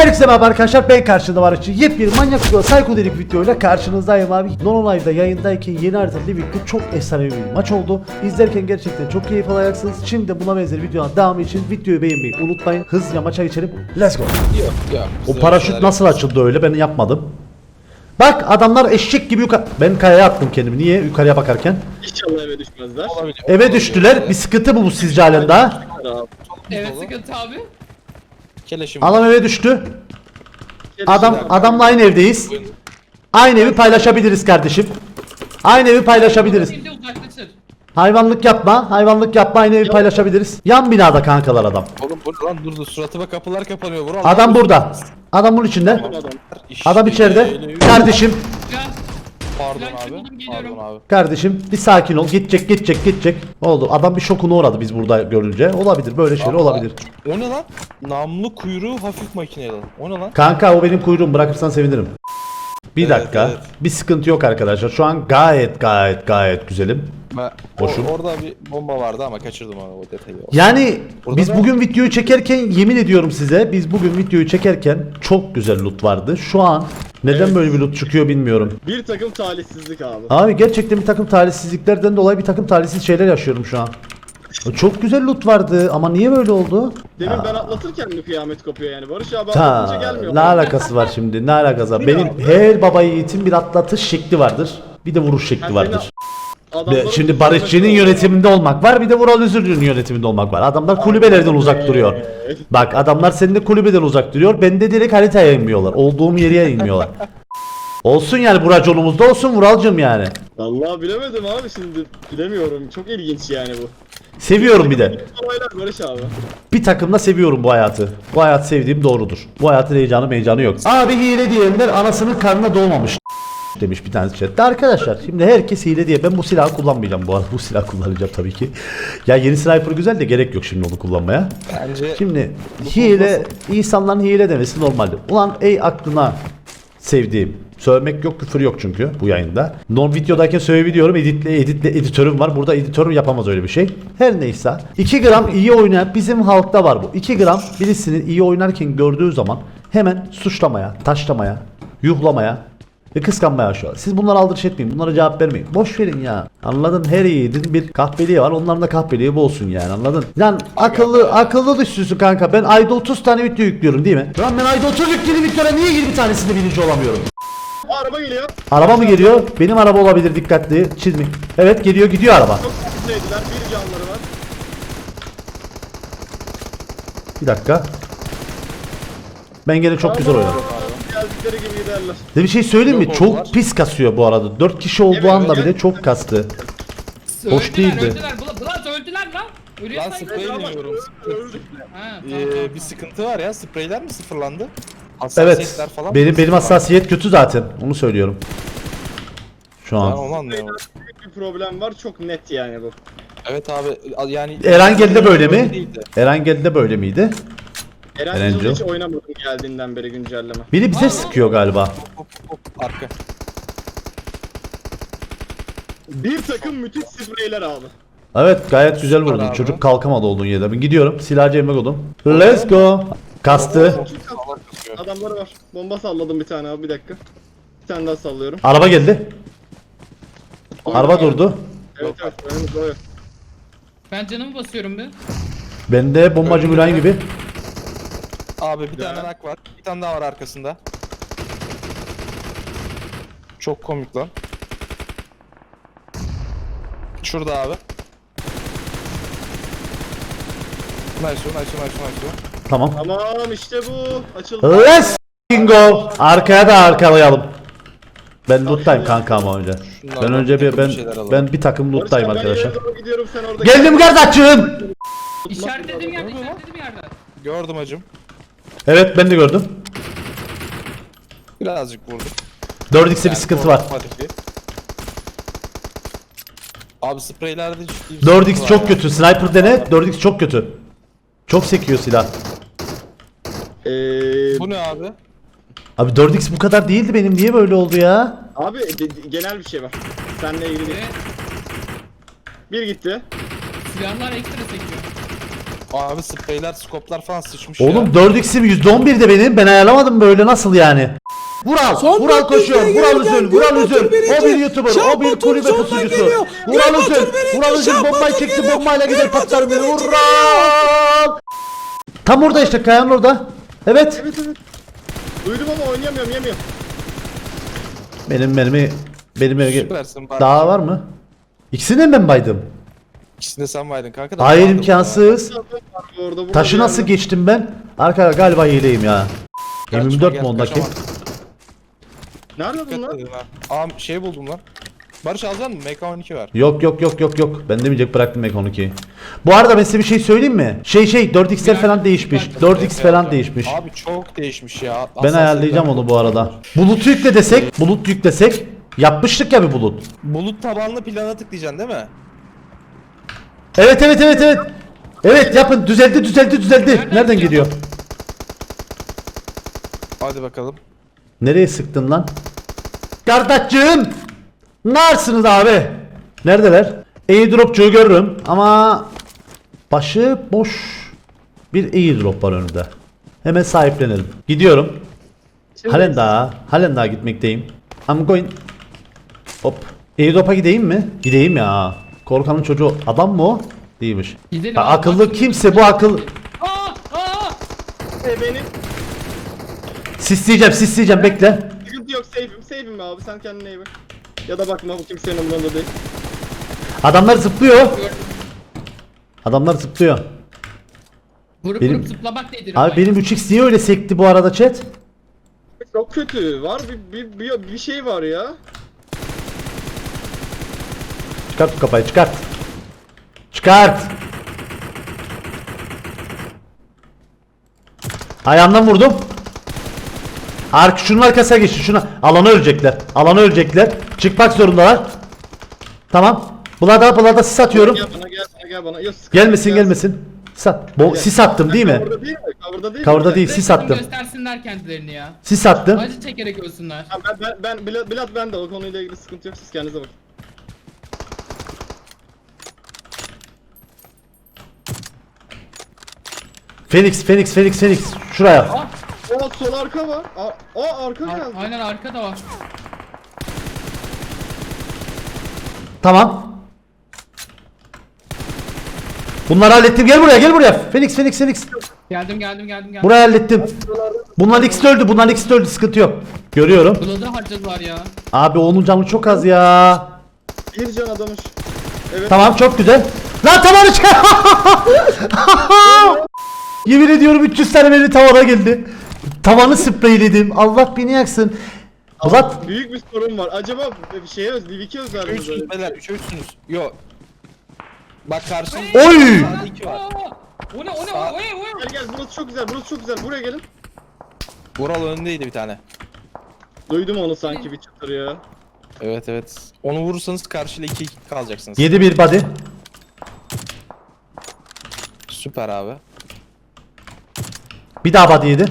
Herkese merhaba arkadaşlar ben karşında var için yepyeni manyak bir psikodelik videoyla karşınızdayım abi. Non Live'da yayındayken yeni haritalı birlikte çok efsanevi bir maç oldu. İzlerken gerçekten çok keyif alacaksınız. Şimdi buna benzer videonun devamı için videoyu beğenmeyi unutmayın. Hızlıca maça geçelim. Let's go. Yok yok. O paraşüt nasıl açıldı öyle ben yapmadım. Bak adamlar eşek gibi yukarı... Ben kayaya attım kendimi. Niye? Yukarıya bakarken. İnşallah eve düşmezler. Olabilir. Eve düştüler. Bir sıkıntı mı bu sizce halen daha? Evet sıkıntı abi. Keleşim. Adam eve düştü. Adam adamla aynı evdeyiz. Aynı evi paylaşabiliriz kardeşim. Aynı evi paylaşabiliriz. Uzaklaşır. Hayvanlık yapma, hayvanlık yapma aynı evi paylaşabiliriz. Yan binada kankalar adam. Oğlum dur lan dur dur suratıma kapılar kapanıyor. Vur Adam burada. Adam bunun içinde. Adam. İçeride. Kardeşim. Pardon abi. buldum, geliyorum. Pardon abi. kardeşim bir sakin ol. Gidecek, gidecek, gidecek. Oldu. Adam bir şokuna uğradı biz burada görünce. Olabilir, böyle şeyler olabilir. O ne lan? Namlu kuyruğu hafif makineli. O ne lan? Kanka o benim kuyruğum bırakırsan sevinirim. Bir Evet, dakika. evet. Bir sıkıntı yok arkadaşlar. Şu an gayet gayet gayet güzelim. Ben, Boşum. o- orada bir bomba vardı ama kaçırdım onu o detayı. Yani Burada biz da- bugün videoyu çekerken yemin ediyorum size biz bugün videoyu çekerken çok güzel loot vardı. Şu an neden böyle bir loot çıkıyor bilmiyorum. Bir takım talihsizlik abi. Abi gerçekten bir takım talihsizliklerden dolayı bir takım talihsiz şeyler yaşıyorum şu an. Çok güzel loot vardı ama niye böyle oldu? Demin ben atlatırken mi kıyamet kopuyor yani? Barış abi Ta, atlatınca gelmiyor. ne alakası var şimdi? Ne alakası var? Benim her baba yiğitin bir atlatış şekli vardır. Bir de vuruş şekli Ben vardır. Adamların Şimdi Barışçı'nın yönetiminde olmak var bir de Vural Üzülü'nün yönetiminde olmak var. Adamlar kulübelerden uzak duruyor. Bak adamlar senin de kulübeden uzak duruyor. Ben de direkt haritaya inmiyorlar. Olduğum yere inmiyorlar. olsun yani bu raconumuzda olsun Vuralcım yani. Vallahi bilemedim abi şimdi. Bilemiyorum. Çok ilginç yani bu. Seviyorum bir de. Olaylar Barış abi. Bir takımda seviyorum bu hayatı. Bu hayatı sevdiğim doğrudur. Bu hayatın heyecanı meyecanı yok. Abi hile diyenler anasının karnına doğmamış. Demiş bir tanesi chatte. Arkadaşlar şimdi herkes hile diye ben bu silahı kullanmayacağım bu arada. Bu silah kullanacağım tabii ki. Ya yeni sniper güzel de gerek yok şimdi onu kullanmaya. Bence Şimdi hile insanların hile demesi normaldir. Ulan ey aklına sevdiğim Sövmek yok küfür yok çünkü bu yayında. Non videodayken söyleyebiliyorum editle editle editörüm var. Burada editörüm yapamaz öyle bir şey. Her neyse 2 gram iyi oynayan bizim halkta var bu. 2 gram birisinin iyi oynarken gördüğü zaman hemen suçlamaya, taşlamaya, yuhlamaya ve kıskanmaya şu an. Siz bunları aldırış etmeyin. Bunlara cevap vermeyin. Boş verin ya. Anladın? Her yiğidin bir kahpeliği var. Onların da kahpeliği bu olsun yani. Anladın? Lan akıllı akıllı düşsüzsün kanka. Ben ayda 30 tane video yüklüyorum değil mi? Lan ben ayda 30 yüklediğim videolara niye 20 tanesinde birinci olamıyorum? Araba geliyor. Araba mı geliyor? Benim araba olabilir dikkatli. Çizme. Evet geliyor gidiyor araba. Çok. Bir canları var. Bir dakika. Ben gene çok güzel oynadım. Geldikleri gibi giderler. De bir şey söyleyeyim mi? Yok Çok oldular. pis kasıyor bu arada. 4 kişi olduğu Evet, anda bile çok kastı. Hoş değildi. Öldüler. Bula, öldüler lan. Ölüyor lan sanki. sprey deniyorum. Ha, tamam, tamam, Ee, bir sıkıntı var ya spreyler mi sıfırlandı? Evet. Hassasiyetler falan Benim benim hassasiyet kötü zaten. Onu söylüyorum. Şu Ben an. onu anlayamadım. Büyük bir problem var. Çok net yani bu. Evet abi yani Erangel'de böyle mi? Değildi. Erangel'de böyle miydi? Eren Erenco. Yıldız hiç oynamadım geldiğinden beri güncelleme. Biri bize sıkıyor galiba. Hop hop arka. Bir takım müthiş spreyler abi. Evet gayet güzel vurdun. abi. Çocuk kalkamadı olduğun yerde. Ben gidiyorum. Silahcı emmek oldum. Let's go. Kastı. Allah. Adamları var. Bomba salladım bir tane abi bir dakika. Bir tane daha sallıyorum. Araba geldi. Araba durdu. Evet evet önümüzde o yok. Ben canımı basıyorum bir. Bende bombacı Mülayim gibi. Abi bir Güzel. tane nak var. Bir tane daha var arkasında. Çok komik lan. Şurada abi. Nice nice nice nice. Tamam. Tamam işte bu. Açıldı. Let's go. Arkaya da arkalayalım. Ben loot'tayım kanka ama önce. Ben Şunlardan önce bir takım ben bir şeyler alalım. ben bir takım Barış loot'tayım abi, ben arkadaşlar. ileri doğru gidiyorum sen orada. Geldim kardeşim. İşaretlediğim yerde, işaretlediğim yerde. Gördüm acım. Evet ben de gördüm. Birazcık vurdum. 4x'e bir sıkıntı var. Abi spreylerde ciddi bir sıkıntı 4x var çok ya. kötü. Sniper dene. 4x çok kötü. Çok sekiyor silah. Ee, Bu ne abi? Abi 4x bu kadar değildi benim. Niye böyle oldu ya? abi de- de- genel bir şey var. Seninle ilgili. Ve Bir gitti. silahlar ekstra sekiyor. Abi spreyler, skoplar falan sıçmış Oğlum ya. 4x'im %11'de benim. Ben ayarlamadım böyle nasıl yani? Vural, Son Vural koşuyor. yüzde Vural gelirken Üzül, Vural Batur birinci. O bir YouTuber, o bir Batur kulübe sonuna pusucusu. geliyor. Vural Batur birinci, Vural Üzül Şah bombayı çekti, geliyor. bombayla gider Batur patlar beni. birinci Vural! Tam orada işte, kayanın orada. Evet. Evet evet. Duydum ama oynayamıyorum yemiyorum. Benim mermi, benim mermi. Süpersin bari. Daha var mı? İkisini de ben baydım. İkisini de sen vaydın kanka da. Hayır imkansız. Orada, burada Taşı bir nasıl yerde. geçtim ben? Arka galiba hileyim ya. Kaçma, M24 gel, ondaki? kaçamam. Nerede Dikkat bunlar? edin ha. Aa şey buldum lan. Barış alacaksın mı? MK12 var. Yok yok yok yok yok. Ben demeyecek bıraktım Mek12'yi. Bu arada ben size bir şey söyleyeyim mi? Şey şey 4x'ler falan değişmiş. 4x falan değişmiş. Abi çok değişmiş ya. Ben ayarlayacağım onu bu arada. Bulutu yükle desek, bulut yüklesek yapmıştık ya bir bulut. Bulut tabanlı plana tıklayacaksın değil mi? Evet evet evet evet. Evet yapın düzeldi düzeldi düzeldi. Nereden Nereden gidiyor? Hadi bakalım. Nereye sıktın lan? Kardeşciğim! Narsınız abi? Neredeler? Airdropçuyu görürüm ama başı boş bir airdrop var önünde. Hemen sahiplenelim. Gidiyorum. Şimdi- Halen daha, halen daha gitmekteyim. I'm going. Hop. Airdrop'a gideyim mi? Gideyim ya. Korkanın çocuğu adam mı o? Değilmiş. Gidelim abi, akıllı bak- kimse bu akıl. Aa! Aa! E benim Sisleyeceğim sisleyeceğim bekle. sıkıntı yok safe'im safe'im abi sen kendine iyi bak. Ya da bakma bu kimsenin umurunda değil. Adamlar zıplıyor. Adamlar zıplıyor. Vurup Benim- vurup zıplamak nedir? Abi benim 3x niye öyle sekti bu arada chat? Çok kötü. Var bir, bir, bir, bir şey var ya. Çıkart bu kafayı çıkart. Çıkart. Ayağından vurdum. Ark şunun arkasına geçti şuna. Alana ölecekler. Alana ölecekler. Çıkmak zorundalar. Tamam. Bulada bulada sis atıyorum. Gel bana gel bana gel bana. Yok, sıkıntı Gelmesin yok, gelmesin. Sat. Bo sis attım değil mi? Cover'da değil mi? Cover'da değil mi? değil sis attım. Göstersinler kendilerini ya. Sis attım. Acı çekerek ölsünler. Ha, ben ben ben Bilal, Bilal ben de o konuyla ilgili sıkıntı yok siz kendinize bakın. Phoenix Phoenix Phoenix Phoenix. Şuraya. Aa! Sol arka var. Aa, aa arka Ar- geldi. aynen arkada var. Tamam. Bunları hallettim. Gel buraya gel buraya. Phoenix Phoenix Phoenix. Geldim geldim geldim geldim. Burayı hallettim. Bunlar ikisi de öldü. Bunlar ikisi de öldü. Sıkıntı yok. Görüyorum. Blood'u harcadılar ya. Abi onun canı çok az ya. Bir can adamış. Evet. Tamam çok güzel. Lan tavanı çıkar. Yemin ediyorum 300 tane beni tavana geldi. Tavanı spreyledim. Allah beni yaksın. Ulan Büyük bir sorun var. Acaba bir şeye öz, Livik'e özel mi böyle? Üçsünüz beyler. Üçe üçsünüz. Yo. Bak karşınızda. Oy! Sağda iki var. O ne o ne o ne o ne? Gel gel burası çok güzel burası çok güzel buraya gelin. Vural önündeydi bir tane. Duydum onu sanki bir çıtır ya. Evet evet. Onu vurursanız karşıyla 2 2 kalacaksınız. 7 bir body. Süper abi. Bir daha body yedi.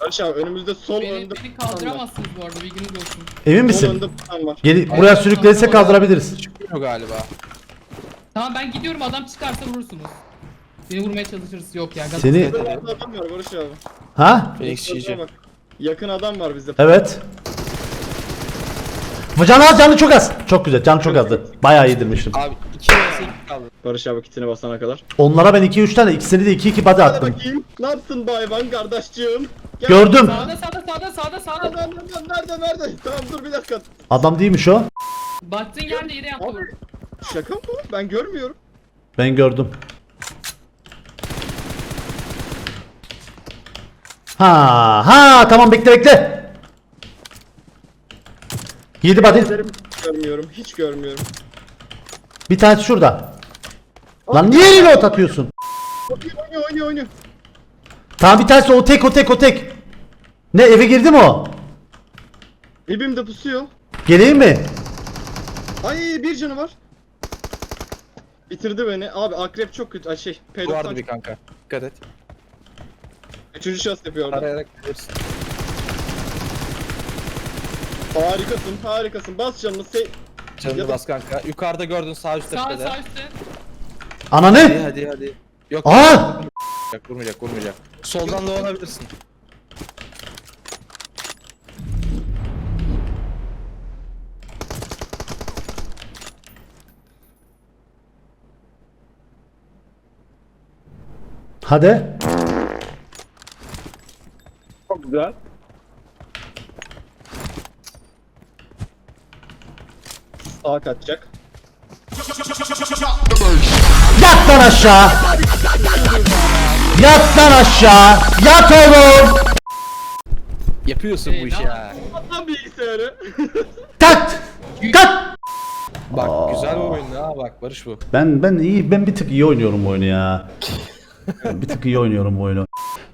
Barış abi önümüzde sol Beni, önde beni kaldıramazsınız bu arada bilginiz olsun. Emin Sol misin? önde putan var. Geri, buraya sürüklenirse kaldırabiliriz. Çıkmıyor galiba. Tamam ben gidiyorum adam çıkarsa vurursunuz. Beni vurmaya çalışırız yok ya. Seni Burada adam var Barış abi. ha? Phoenix GG. bak. Yakın adam var bizde. Evet. Bu canı az canı çok az. Çok güzel canı çok azdı. Bayağı yedirmiştim. Abi 2 vs 2 kaldı. Barış abi kitini basana kadar. Onlara ben 2-3 tane ikisini de 2-2 body Hadi attım. bakayım. Ne yaptın Bayvan kardeşciğim? Gel. Gördüm. Sağda sağda sağda sağda sağda. Nerede nerede nerede nerede? Tamam dur bir dakika. Adam değilmiş o. Baktığın yerde yere yaptı Abi. Şaka mı? bu? Ben görmüyorum. Ben gördüm. Ha ha tamam bekle bekle. 7 body. Görmüyorum. Hiç görmüyorum. Bir tanesi şurada. Lan niye reload atıyorsun? Oynuyor oynuyor oynuyor. Tamam bir tanesi o tek o tek o tek. Ne eve girdi mi o? Dibimde pusuyor. Geleyim mi? Ay bir canı var. Bitirdi beni. Abi akrep çok kötü. Ay şey. Bu vardı P90 bir kanka. Dikkat et. Üçüncü şans yapıyor orada. Arayarak gelirsin. Harikasın harikasın. Bas canını. Se Canını bas kanka. Yukarıda gördün sağ üst Sağ tepede. sağ üstte. Ananı. Hadi hadi hadi. Yok. Aa! Vurmayacak, vurmayacak, vurmayacak. Soldan dolanabilirsin. Hadi. Çok güzel. Sağa kaçacak. Yat lan aşağı. Yat lan aşağı. Yat oğlum. Yapıyorsun bu işi Eyvah. ha. Lan bilgisayarı. Kat. Kat. Bak güzel bir oyun ha bak Barış bu. Ben ben iyi ben bir tık iyi oynuyorum bu oyunu ya. Bir tık iyi oynuyorum bu oyunu.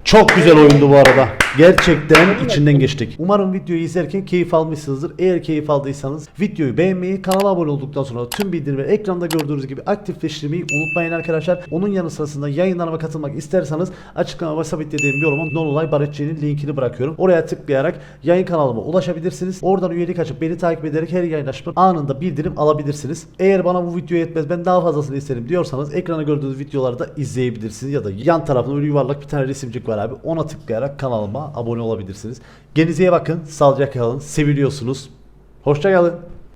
Çok güzel oyundu bu arada. Gerçekten içinden geçtik. Umarım videoyu izlerken keyif almışsınızdır. Eğer keyif aldıysanız videoyu beğenmeyi, kanala abone olduktan sonra tüm bildirimleri ekranda gördüğünüz gibi aktifleştirmeyi unutmayın arkadaşlar. Onun yanı sırasında yayınlarıma katılmak isterseniz açıklamama sabitlediğim yorumun Nonolay Barışçı'nın linkini bırakıyorum. Oraya tıklayarak yayın kanalıma ulaşabilirsiniz. Oradan üyelik açıp beni takip ederek her yayın açıp anında bildirim alabilirsiniz. Eğer bana bu video yetmez ben daha fazlasını isterim diyorsanız ekrana gördüğünüz videoları da izleyebilirsiniz ya da yan tarafında öyle yuvarlak bir tane resimcik var abi. Ona tıklayarak kanalıma abone olabilirsiniz. Kendinize iyi bakın. Sağlıcakla kalın. Seviliyorsunuz. Hoşça kalın.